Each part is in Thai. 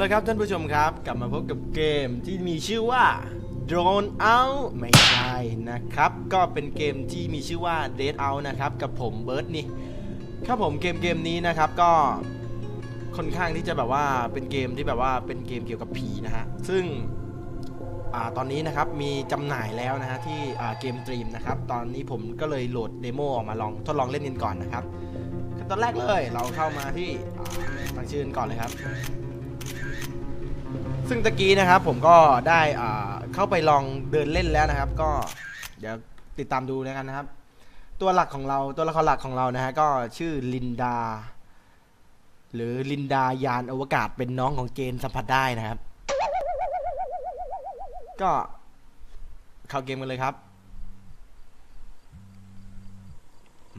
ละครับท่านผู้ชมครับ กลับมาพบกับเกมที่มีชื่อว่า Drone Out ไม่ใช่นะครับ ก็เป็นเกมที่มีชื่อว่า Dead Out นะครับกับผมเบิร์ดนี่ครับผมเกมเกมนี้นะครับก็ค่อนข้างที่จะแบบว่าเป็นเกมที่แบบว่าเป็นเกมเกี่ยวกับผีนะฮะซึ่งอตอนนี้นะครับมีจำหน่ายแล้วนะฮะที่เกม Dream นะครับตอนนี้ผมก็เลยโหลดเดโมออกมาลองทดลองเล่นกันก่อนนะครับตอนแรกเลยเราเข้ามาที่อ่าตั้งชื่อกันก่อนเลยครับ ซึ่งตะกี้นะครับผมก็ได้อ่าเข้าไปลองเดินเล่นแล้วนะครับ ก็เดี๋ยวติดตามดูแล้วกันนะครับ ตัวหลักของเราตัวละครหลักของเรานะฮะก็ชื่อลินดา หรือลินดายานอวกาศเป็นน้องของเจนสัมผัสได้นะครับ ก็เข้าเกมกันเลยครับ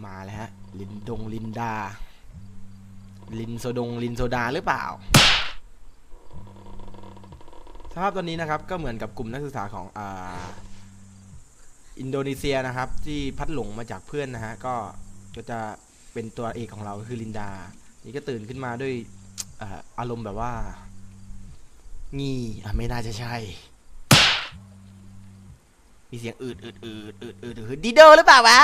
มาเลยฮะลินดงลินดา ลินโซดงลินโซดาหรือเปล่า สภาพตอนนี้นะครับก็เหมือนกับกลุ่มนักศึกษาของอ่าอินโดนีเซียนะครับ ที่พัดหลงมาจากเพื่อนนะฮะก็ก็จะเป็นตัวเอกของเราคือลินดา นี่ก็ตื่นขึ้นมาด้วยอารมณ์แบบว่า งี่ไม่น่าจะใช่ มีเสียงอืดอืดอืดอืดอืดอืดดีโดหรือเปล่าวะ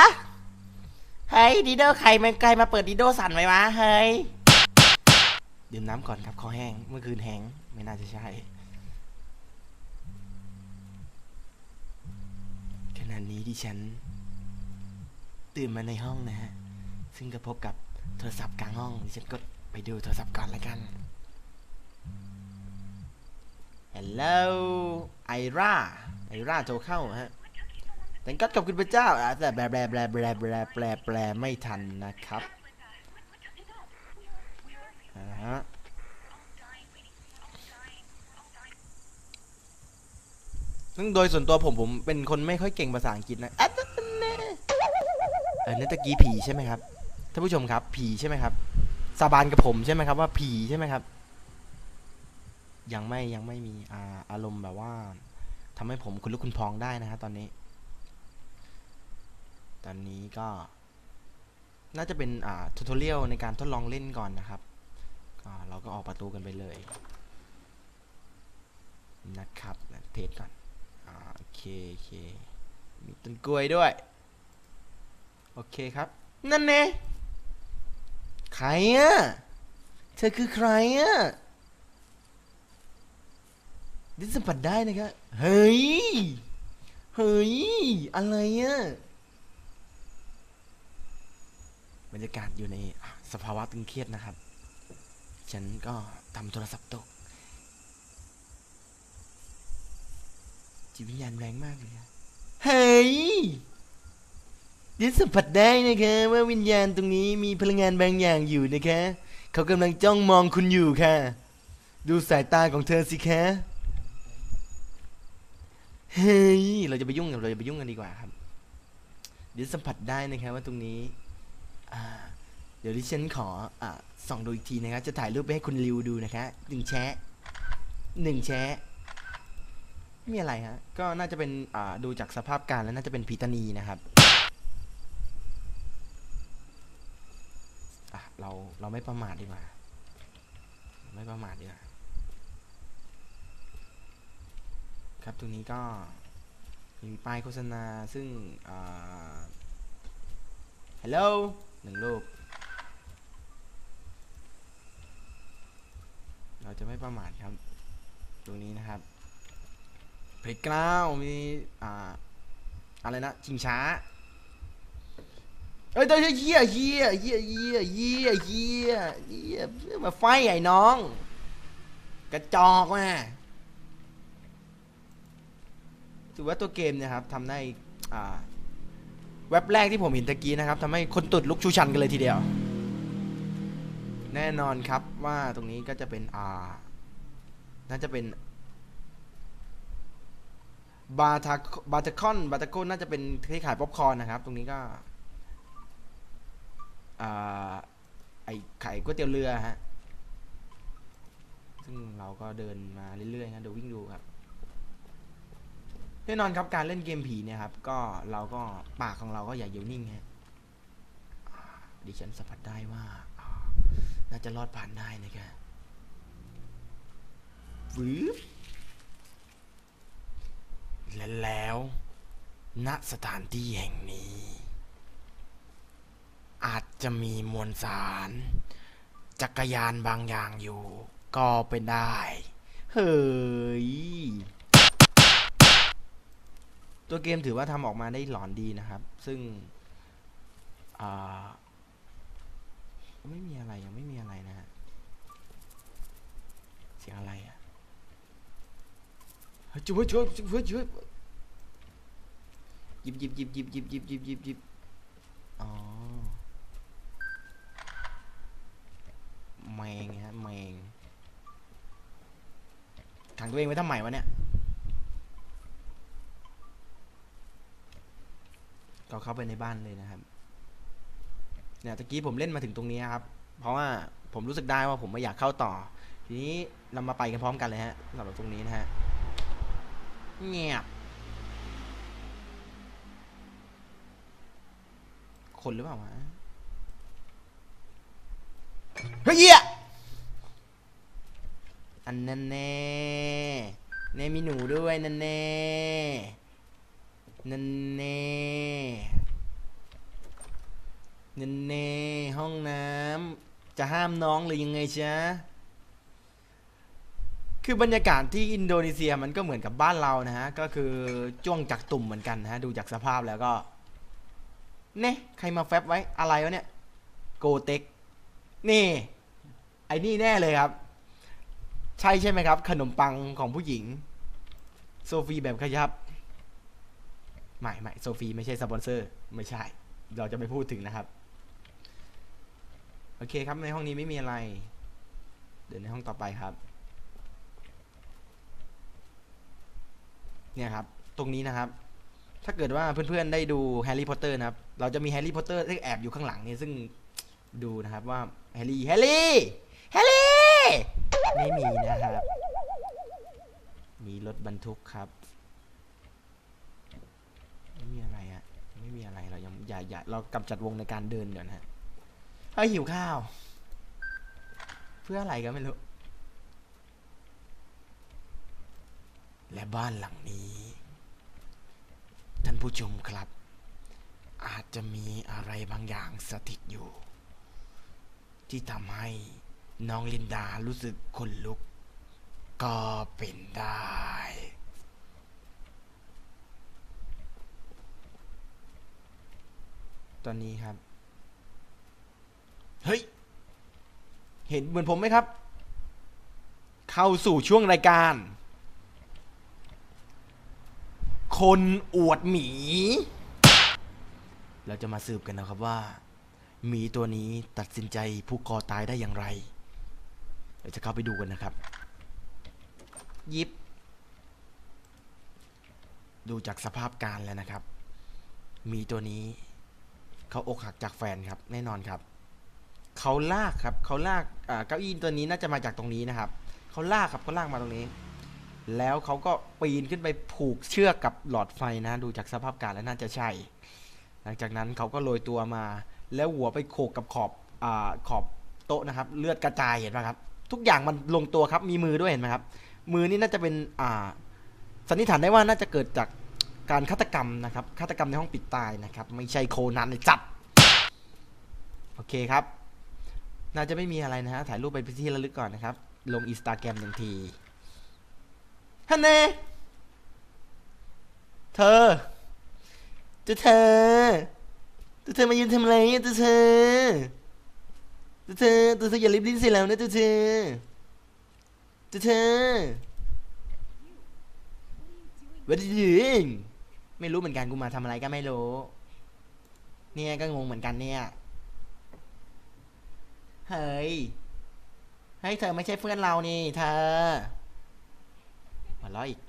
เฮ้ยดีโดใครมันใครมาเปิดดีโดสั่นไว้วะ เฮ้ย ดื่มน้ำก่อนครับคอแห้ง เมื่อคืนแห้ง ไม่น่าจะใช่ ณะนี้ที่ฉัน ตื่นมาในห้องนะฮะ ซึ่งก็พบกับโทรศัพท์กลางห้องดิฉันก็ไปดูโทรศัพท์ก่อนแล้วกัน Hello ไอราไอราโทรเข้าฮะแต่ก็ขอบคุณพระเจ้าแต่แบลแบลแบลแบลแบลแปลแปลไม่ทันนะครับอ่าฮะ ซึ่งโดยส่วนตัวผมผมเป็นคนไม่ค่อยเก่งภาษาอังกฤษนะอะเออนั่นตะกี้ผีใช่ไหมครับท่านผู้ชมครับ ผีใช่ไหมครับ สาบานกับผมใช่ไหมครับ ว่าผีใช่ไหมครับ ยังไม่ยังไม่มีอาอารมณ์แบบว่าทำให้ผมคุณลุกคุณพองได้นะฮะตอนนี้ ตอนนี้ก็ น่าจะเป็นอ่าทูทอเรียลในการทดลองเล่นก่อนนะครับก็เราก็ออกประตูกันไปเลย นะครับเทสก่อน โอเคโอเคมีต้นกล้วยด้วย โอเคครับ นั่นเน่ใครอะเธอคือใครอะดิสัมผัสได้นะครับ เฮ้ย เฮ้ย อะไรอะบรรยากาศอยู่ในสภาวะตึงเครียดนะครับ ฉันก็ทำโทรศัพท์ตก จิตวิญญาณแรงมากเลยอะเฮ้ยดินสัมผัสได้นะคะว่าวิญญาณตรงนี้มีพลังงานบางอย่างอยู่นะคะ เขากำลังจ้องมองคุณอยู่ค่ะ ดูสายตาของเธอสิคะเฮ้ยเราจะไปยุ่งกับเราจะไปยุ่งกันดีกว่าครับเดี๋ยวสัมผัสได้นะคะว่าตรงนี้เดี๋ยวดิฉันขออส่องดูอีกทีนะครับจะถ่ายรูปไปให้คุณริวดูนะคะหนึ่งแชะหนึ่งแชะ ไม่มีอะไรฮะ ก็น่าจะเป็นอ่าดูจากสภาพการแล้วน่าจะเป็นพีตานีนะครับอะเราเราไม่ประมาทดีกว่า ไม่ประมาทดีกว่า ครับตรงนี้ก็มีป้ายโฆษณาซึ่งอ่าฮัลโหลหนึ่งรูปเราจะไม่ประมาทครับ ตรงนี้นะครับ เพลกราวมีอ่าอะไรนะชิงช้าเอ้ยเดี๋ยวเฮียเฮียเฮียเฮียเฮียเฮียเฮียมาไฟไอ้น้อง กระจอกมาถือว่าตัวเกมเนี่ยครับทำได้อ่าเว็บแรกที่ผมเห็นตะกี้นะครับทำให้คนตุดลุกชูชันกันเลยทีเดียว แน่นอนครับว่าตรงนี้ก็จะเป็นอ่าน่าจะเป็น บาทาบาตาคอนบาตาโคนน่าจะเป็นที่ขายป๊อปคอร์นนะครับ ตรงนี้ก็อ่าไอไข่ก๋วยเตี๋ยวเรือฮะ ซึ่งเราก็เดินมาเรื่อยๆนะเดี๋ยววิ่งดูครับแน่นอนครับการเล่นเกมผีเนี่ยครับ ก็เราก็ปากของเราก็อย่าอยู่นิ่งฮะดิฉันสัมผัสได้ว่าอ่า น่าจะรอดผ่านได้นะครับวืบ และแล้ว ณสถานที่แห่งนี้ อาจจะมีมวลสาร จักรยานบางอย่างอยู่ ก็เป็นได้ เฮ้ย ตัวเกมถือว่าทำออกมาได้หลอนดีนะครับ ซึ่งไม่มีอะไรยังไม่มีอะไรนะฮะเสียงอะไร ช่วยช่วยช่วยช่วยหยิบหยิบหยิบหยิบหยิบหยิบหยิบหยิบหยิบอ๋อแมงฮะแมงขังตัวเองไว้ทำไมวะเนี่ยก็เข้าไปในบ้านเลยนะครับ เนี่ยตะกี้ผมเล่นมาถึงตรงนี้ครับ เพราะว่าผมรู้สึกได้ว่าผมไม่อยากเข้าต่อ ทีนี้เรามาไปกันพร้อมกันเลยฮะสำหรับตรงนี้นะฮะ เงียบ คนหรือเปล่าวะเฮ้ยเหี้ยอันนั้นแน่แน่มีหนูด้วยนั่นแน่นั่นแน่นั่นแน่ห้องน้ำจะห้ามน้องหรือยังไงจ๊ะ คือบรรยากาศที่อินโดนีเซียมันก็เหมือนกับบ้านเรานะฮะ ก็คือจ้วงจากตุ่มเหมือนกันนะฮะ ดูจากสภาพแล้วก็ เน่ใครมาแฟบไว้อะไรวะเนี่ย โกเต็ก นี่ ไอ้นี่แน่เลยครับ ใช่ใช่ไหมครับ ขนมปังของผู้หญิง โซฟีแบบขยับไม่ไม่โซฟีไม่ใช่สปอนเซอร์ ไม่ใช่ เราจะไม่พูดถึงนะครับ โอเคครับในห้องนี้ไม่มีอะไร เดินในห้องต่อไปครับ เนี่ยครับ ตรงนี้นะครับ ถ้าเกิดว่าเพื่อนๆได้ดูแฮร์รี่พอตเตอร์นะครับ เราจะมีแฮร์รี่พอตเตอร์ที่แอบอยู่ข้างหลังนี่ซึ่งดูนะครับว่าแฮร์รี่แฮร์รี่แฮร์รี่ไม่มีนะครับ มีรถบรรทุกครับ ไม่มีอะไรอะไม่มีอะไรเรายังอย่าอย่าเรากำจัดวงในการเดินเดี๋ยวนะฮะเฮ้ยหิวข้าว เพื่ออะไรก็ไม่รู้ และบ้านหลังนี้ ท่านผู้ชมครับ อาจจะมีอะไรบางอย่างสถิตอยู่ ที่ทำให้น้องลินดารู้สึกขนลุก ก็เป็นได้ตอนนี้ครับ เฮ้ย เห็นเหมือนผมไหมครับ เข้าสู่ช่วงรายการ คนอวดหมี เราจะมาสืบกันนะครับว่าหมีตัวนี้ตัดสินใจผูกคอตายได้อย่างไร เราจะเข้าไปดูกันนะครับ ยิบ ดูจากสภาพการแล้วนะครับหมีตัวนี้ เขาอกหักจากแฟนครับ แน่นอนครับ เขาลากครับ เขาลากอ่าเก้าอี้ตัวนี้น่าจะมาจากตรงนี้นะครับ เขาลากครับเขาลากมาตรงนี้ แล้วเขาก็ปีนขึ้นไปผูกเชือกกับหลอดไฟนะ ดูจากสภาพการแล้วน่าจะใช่ หลังจากนั้นเขาก็โรยตัวมา แล้วหัวไปโขกกับขอบอาขอบโต๊ะนะครับ เลือดกระจายเห็นไหมครับ ทุกอย่างมันลงตัวครับ มีมือด้วยเห็นไหมครับ มือนี่น่าจะเป็นอ่าสันนิษฐานได้ว่าน่าจะเกิดจากการฆาตกรรมนะครับ ฆาตกรรมในห้องปิดตายนะครับ ไม่ใช่โคนันจับ โอเคครับ น่าจะไม่มีอะไรนะฮะ ถ่ายรูปเป็นที่ระลึกก่อนนะครับ ลงอินสตาแกรมหนึ่งที ฮันเน่เธอตัวเธอตัวเธอมายืนทำอะไรอะเธอตัวเธอตัวเธออย่าลิบลิ้นเสียแล้วนะตัวเธอตัวเธอ What are you doing ไม่รู้เหมือนกันกูมาทำอะไรก็ไม่รู้ เนี่ยก็งงเหมือนกันเนี่ยเฮ้ยเฮ้ยเธอไม่ใช่เพื่อนเรานี่ เธอ มาล้ออีก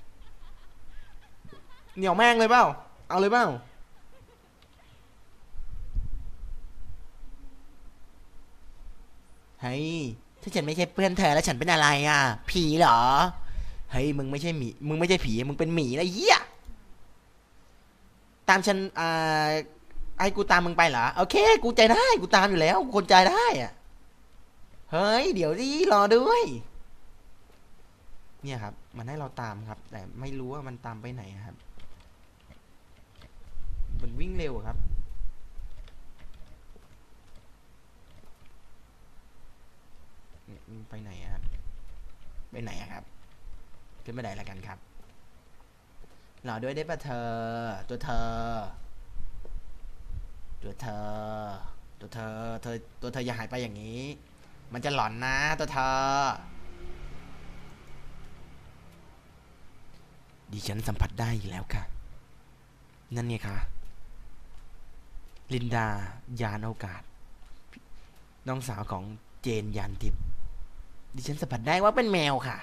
เหนียวแม่งเลยเปล่า เอาเลยเปล่าเฮ้ย ถ้าฉันไม่ใช่เพื่อนเธอแล้วฉันเป็นอะไรอะ ผีเหรอ เฮ้ย มึงไม่ใช่หมี มึงไม่ใช่ผี มึงเป็นหมีนะเหี้ย ตามฉันอ่าให้กูตามมึงไปเหรอ โอเค กูใจได้ กูตามอยู่แล้วกูคนใจได้อะ เฮ้ย เดี๋ยวดิรอด้วย เนี่ยครับ มันให้เราตามครับ แต่ไม่รู้ว่ามันตามไปไหนครับ มันวิ่งเร็วครับ เนี่ยมันไปไหนครับ ไปไหนครับ ขึ้นไปไหนละกันครับรอด้วยได้ปะเธอ ตัวเธอ ตัวเธอ ตัวเธอ เธอ ตัวเธออย่าหายไปอย่างนี้ มันจะหลอนนะ ตัวเธอ ดิฉันสัมผัสได้อีกแล้วค่ะ นั่นไงคะลินดายานอกาศ น้องสาวของเจนยานทิพย์ดิฉันสัมผัสได้ว่าเป็นแมวค่ะ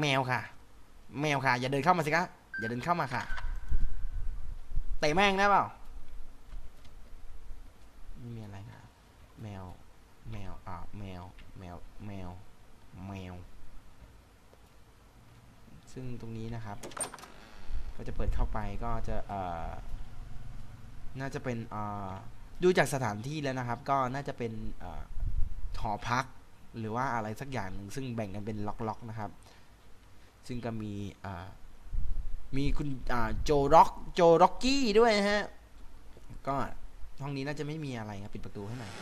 แมวค่ะ แมวค่ะ อย่าเดินเข้ามาสิคะอย่าเดินเข้ามาค่ะเตะแม่งได้เปล่าไม่มีอะไรครับแมว แมวอ่าแมว แมว แมว แมว ซึ่งตรงนี้นะครับ ก็จะเปิดเข้าไปก็จะเอ่อน่าจะเป็นเอ่อดูจากสถานที่แล้วนะครับ ก็น่าจะเป็นเอ่อหอพักหรือว่าอะไรสักอย่างหนึ่งซึ่งแบ่งกันเป็นล็อกๆนะครับ ซึ่งก็มีเอ่อมีคุณอ่าโจร็อกโจร็อกกี้ด้วยนะฮะก็ห้องนี้น่าจะไม่มีอะไรครับปิดประตูให้หน่อย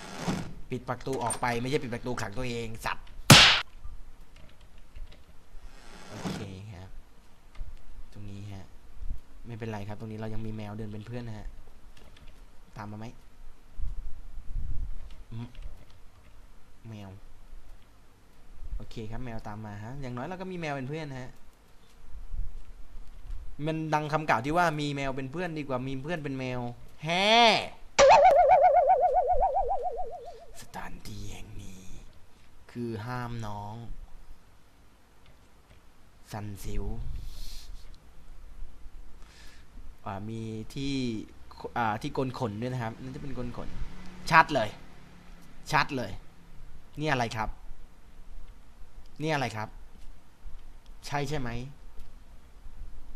ปิดประตูออกไปไม่ใช่ปิดประตูขังตัวเองสัตว์โอเคครับ ตรงนี้ฮะ ไม่เป็นไรครับ ตรงนี้เรายังมีแมวเดินเป็นเพื่อนนะฮะ ตามมาไหมแมว โอเคครับแมวตามมาฮะ อย่างน้อยเราก็มีแมวเป็นเพื่อนฮะ มันดังคำกล่าวที่ว่ามีแมวเป็นเพื่อนดีกว่ามีเพื่อนเป็นแมว แฮ่ สถานที่แห่งนี้ คือห้ามน้อง สันสิว มีที่ที่กลขนด้วยนะครับนั่นจะเป็นกลขน ชัดเลย ชัดเลย นี่อะไรครับ นี่อะไรครับ ใช่ใช่ไหม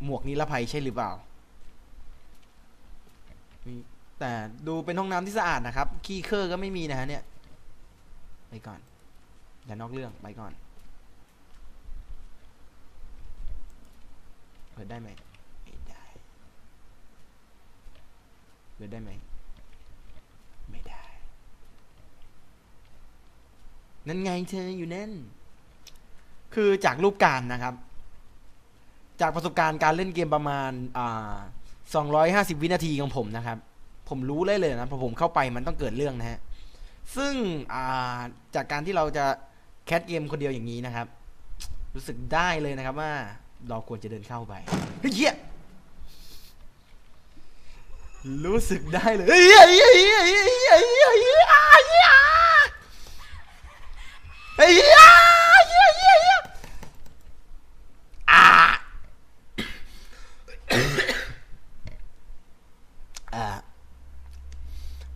หมวกนิรภัยใช่หรือเปล่าแต่ดูเป็นห้องน้ำที่สะอาดนะครับ ขี้เคอก็ไม่มีนะฮะเนี่ย ไปก่อน อย่านอกเรื่อง ไปก่อน เปิดได้ไหมไม่ได้ เปิดได้ไหม ไม่ได้ นั่นไงเธออยู่นั่น คือจากรูปการนะครับ จากประสบการณ์การเล่นเกมประมาณอ่า250 วินาทีของผมนะครับ ผมรู้เลยเลยนะพอผมเข้าไปมันต้องเกิดเรื่องนะฮะ ซึ่งอ่าจากการที่เราจะแคสเกมคนเดียวอย่างนี้นะครับ รู้สึกได้เลยนะครับว่าเราควรจะเดินเข้าไปเฮ้ย รู้สึกได้เลยเฮ้ยเฮ้ยเฮ้ยเฮ้ยเฮ้ยเฮ้ยเฮ้ยเหี้ยเฮ้ยอ่าเหี้ยเหี้ยเหี้ยอ่าอ่า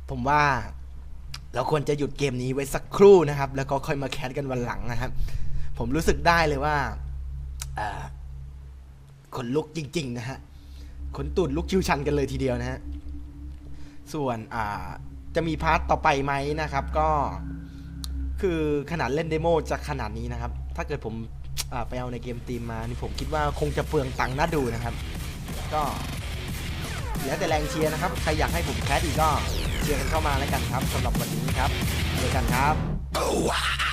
ผมว่าเราควรจะหยุดเกมนี้ไว้สักครู่นะครับ แล้วก็ค่อยมาแคสกันวันหลังนะครับ ผมรู้สึกได้เลยว่าอ่าขนลุกจริง ๆ นะฮะ ขนตูดลุกชิวชันกันเลยทีเดียวนะฮะ ส่วนอ่าจะมีพาร์ทต่อไปไหมนะครับ ก็คือขนาดเล่นเดโมจะขนาดนี้นะครับ ถ้าเกิดผมไปเอาในเกมตีมมานี่ผมคิดว่าคงจะเปลืองตังค์น่าดูนะครับ ก็แล้วแต่แรงเชียร์นะครับ ใครอยากให้ผมแคสอีกก็เชียร์กันเข้ามาแล้วกันครับสำหรับวันนี้ครับเจอกันครับ